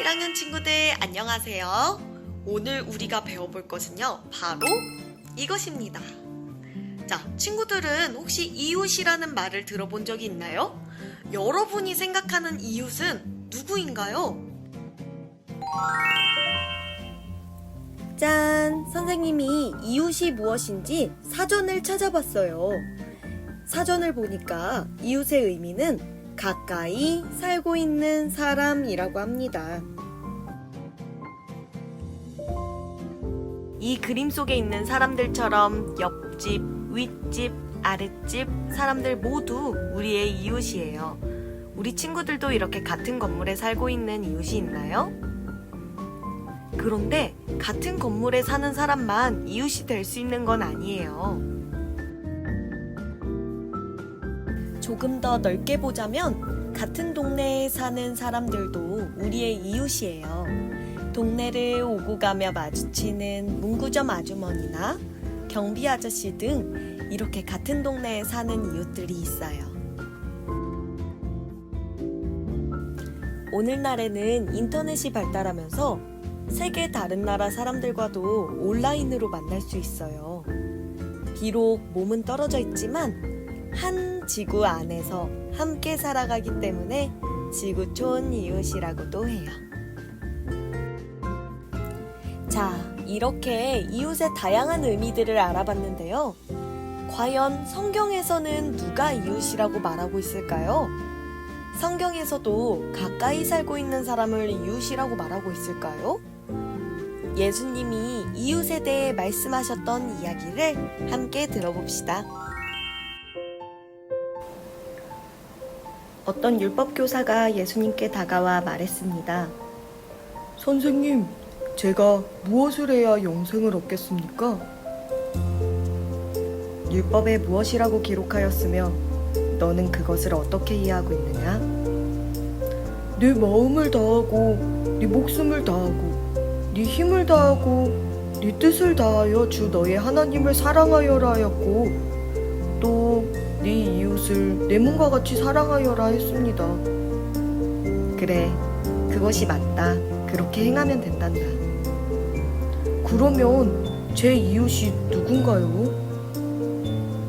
1학년 친구들 안녕하세요. 오늘 우리가 배워볼 것은요, 바로 이것입니다. 자, 친구들은 혹시 이웃이라는 말을 들어본 적이 있나요? 여러분이 생각하는 이웃은 누구인가요? 짠! 선생님이 이웃이 무엇인지 사전을 찾아봤어요. 사전을 보니까 이웃의 의미는 가까이 살고 있는 사람이라고 합니다. 이 그림 속에 있는 사람들처럼 옆집, 윗집, 아랫집 사람들 모두 우리의 이웃이에요. 우리 친구들도 이렇게 같은 건물에 살고 있는 이웃이 있나요? 그런데 같은 건물에 사는 사람만 이웃이 될 수 있는 건 아니에요. 조금 더 넓게 보자면 같은 동네에 사는 사람들도 우리의 이웃이에요. 동네를 오고 가며 마주치는 문구점 아주머니나 경비 아저씨 등 이렇게 같은 동네에 사는 이웃들이 있어요. 오늘날에는 인터넷이 발달하면서 세계 다른 나라 사람들과도 온라인으로 만날 수 있어요. 비록 몸은 떨어져 있지만 한 지구 안에서 함께 살아가기 때문에 지구촌 이웃이라고도 해요. 자, 이렇게 이웃의 다양한 의미들을 알아봤는데요. 과연 성경에서는 누가 이웃이라고 말하고 있을까요? 성경에서도 가까이 살고 있는 사람을 이웃이라고 말하고 있을까요? 예수님이 이웃에 대해 말씀하셨던 이야기를 함께 들어봅시다. 어떤 율법 교사가 예수님께 다가와 말했습니다. 선생님, 제가 무엇을 해야 영생을 얻겠습니까? 율법에 무엇이라고 기록하였으며 너는 그것을 어떻게 이해하고 있느냐? 네 마음을 다하고, 네 목숨을 다하고, 네 힘을 다하고, 네 뜻을 다하여 주 너의 하나님을 사랑하여라 하였고, 또 네 이웃을 내 몸과 같이 사랑하여라 했습니다. 그래, 그것이 맞다. 그렇게 행하면 된단다. 그러면 제 이웃이 누군가요?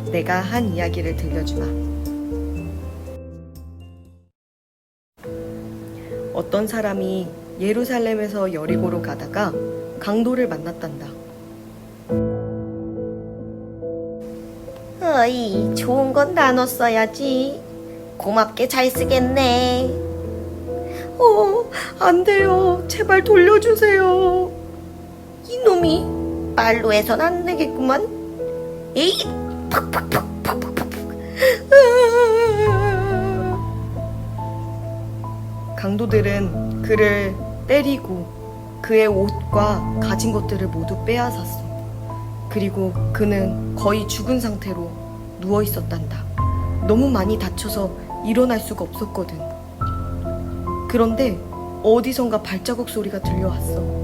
내가 한 이야기를 들려주마. 어떤 사람이 예루살렘에서 여리고로 가다가 강도를 만났단다. 어이, 좋은 건 나눴어야지. 고맙게 잘 쓰겠네. 어, 안 돼요. 제발 돌려주세요. 이놈이 말로 해선 안 되겠구만. 에이, 팍팍팍팍팍팍. 강도들은 그를 때리고 그의 옷과 가진 것들을 모두 빼앗았어. 그리고 그는 거의 죽은 상태로 누워 있었단다. 너무 많이 다쳐서 일어날 수가 없었거든. 그런데 어디선가 발자국 소리가 들려왔어.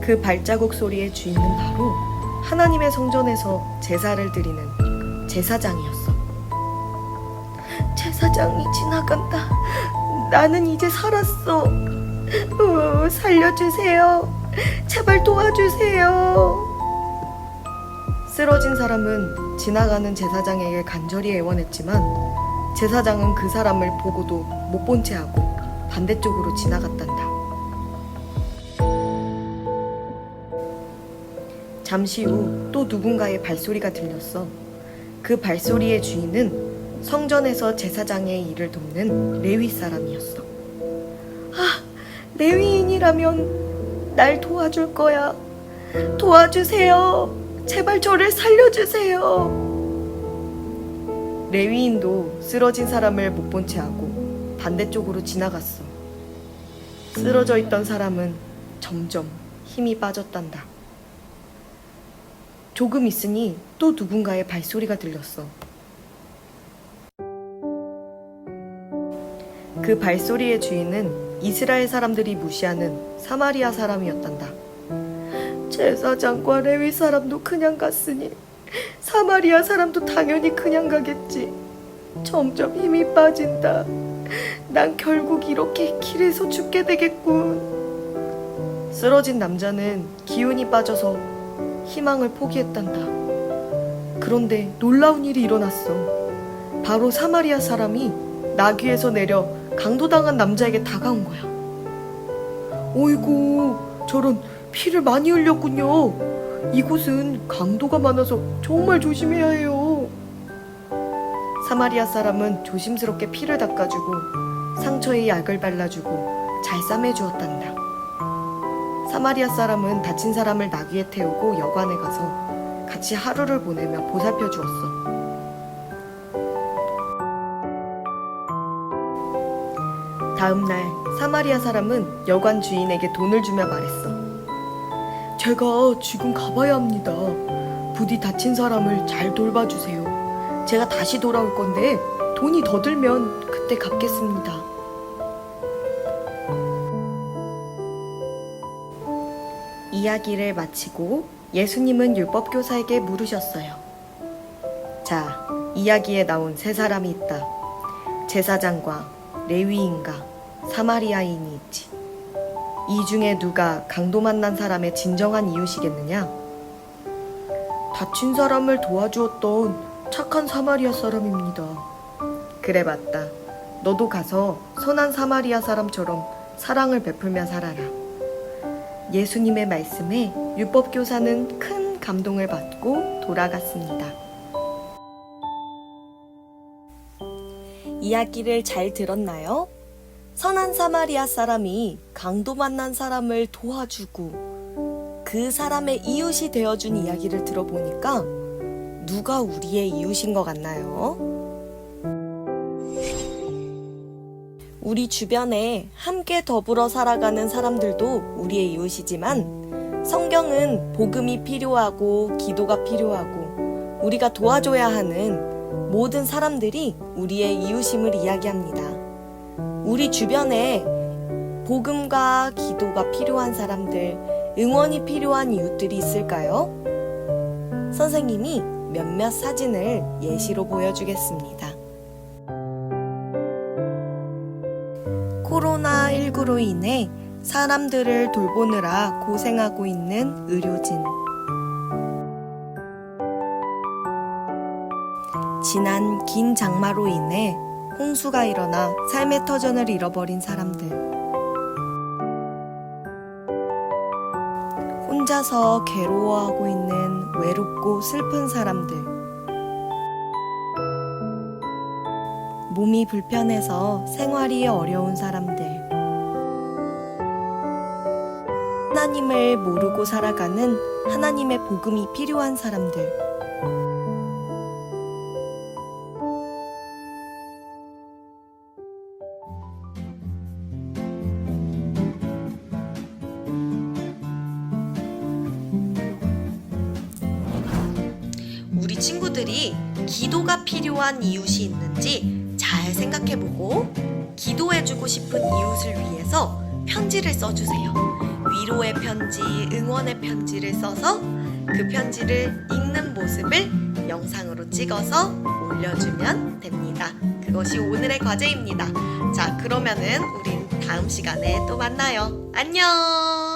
그 발자국 소리의 주인은 바로 하나님의 성전에서 제사를 드리는 제사장이었어. 제사장이 지나간다. 나는 이제 살았어. 어, 살려주세요. 제발 도와주세요. 쓰러진 사람은 지나가는 제사장에게 간절히 애원했지만 제사장은 그 사람을 보고도 못 본 채 하고 반대쪽으로 지나갔단다. 잠시 후 또 누군가의 발소리가 들렸어. 그 발소리의 주인은 성전에서 제사장의 일을 돕는 레위 사람이었어. 아, 레위인이라면 날 도와줄 거야. 도와주세요. 제발 저를 살려주세요. 레위인도 쓰러진 사람을 못 본 채 하고 반대쪽으로 지나갔어. 쓰러져 있던 사람은 점점 힘이 빠졌단다. 조금 있으니 또 누군가의 발소리가 들렸어. 그 발소리의 주인은 이스라엘 사람들이 무시하는 사마리아 사람이었단다. 제사장과 레위 사람도 그냥 갔으니 사마리아 사람도 당연히 그냥 가겠지. 점점 힘이 빠진다. 난 결국 이렇게 길에서 죽게 되겠군. 쓰러진 남자는 기운이 빠져서 희망을 포기했단다. 그런데 놀라운 일이 일어났어. 바로 사마리아 사람이 나귀에서 내려 강도당한 남자에게 다가온 거야. 어이구, 저런 피를 많이 흘렸군요. 이곳은 강도가 많아서 정말 조심해야 해요. 사마리아 사람은 조심스럽게 피를 닦아주고 상처에 약을 발라주고 잘 싸매주었단다. 사마리아 사람은 다친 사람을 나귀에 태우고 여관에 가서 같이 하루를 보내며 보살펴 주었어. 다음 날 사마리아 사람은 여관 주인에게 돈을 주며 말했어. 제가 지금 가봐야 합니다. 부디 다친 사람을 잘 돌봐주세요. 제가 다시 돌아올 건데 돈이 더 들면 그때 갚겠습니다. 이야기를 마치고 예수님은 율법교사에게 물으셨어요. 자, 이야기에 나온 세 사람이 있다. 제사장과 레위인과 사마리아인이 있지. 이 중에 누가 강도 만난 사람의 진정한 이웃이겠느냐? 다친 사람을 도와주었던 착한 사마리아 사람입니다. 그래 맞다. 너도 가서 선한 사마리아 사람처럼 사랑을 베풀며 살아라. 예수님의 말씀에 율법교사는 큰 감동을 받고 돌아갔습니다. 이야기를 잘 들었나요? 선한 사마리아 사람이 강도 만난 사람을 도와주고 그 사람의 이웃이 되어준 이야기를 들어보니까 누가 우리의 이웃인 것 같나요? 우리 주변에 함께 더불어 살아가는 사람들도 우리의 이웃이지만 성경은 복음이 필요하고 기도가 필요하고 우리가 도와줘야 하는 모든 사람들이 우리의 이웃임을 이야기합니다. 우리 주변에 복음과 기도가 필요한 사람들, 응원이 필요한 이웃들이 있을까요? 선생님이 몇몇 사진을 예시로 보여주겠습니다. 코로나19로 인해 사람들을 돌보느라 고생하고 있는 의료진. 지난 긴 장마로 인해 홍수가 일어나 삶의 터전을 잃어버린 사람들. 혼자서 괴로워하고 있는 외롭고 슬픈 사람들. 몸이 불편해서 생활이 어려운 사람들. 하나님을 모르고 살아가는 하나님의 복음이 필요한 사람들. 친구들이 기도가 필요한 이웃이 있는지 잘 생각해보고 기도해주고 싶은 이웃을 위해서 편지를 써주세요. 위로의 편지, 응원의 편지를 써서 그 편지를 읽는 모습을 영상으로 찍어서 올려주면 됩니다. 그것이 오늘의 과제입니다. 자, 그러면은 우린 다음 시간에 또 만나요. 안녕!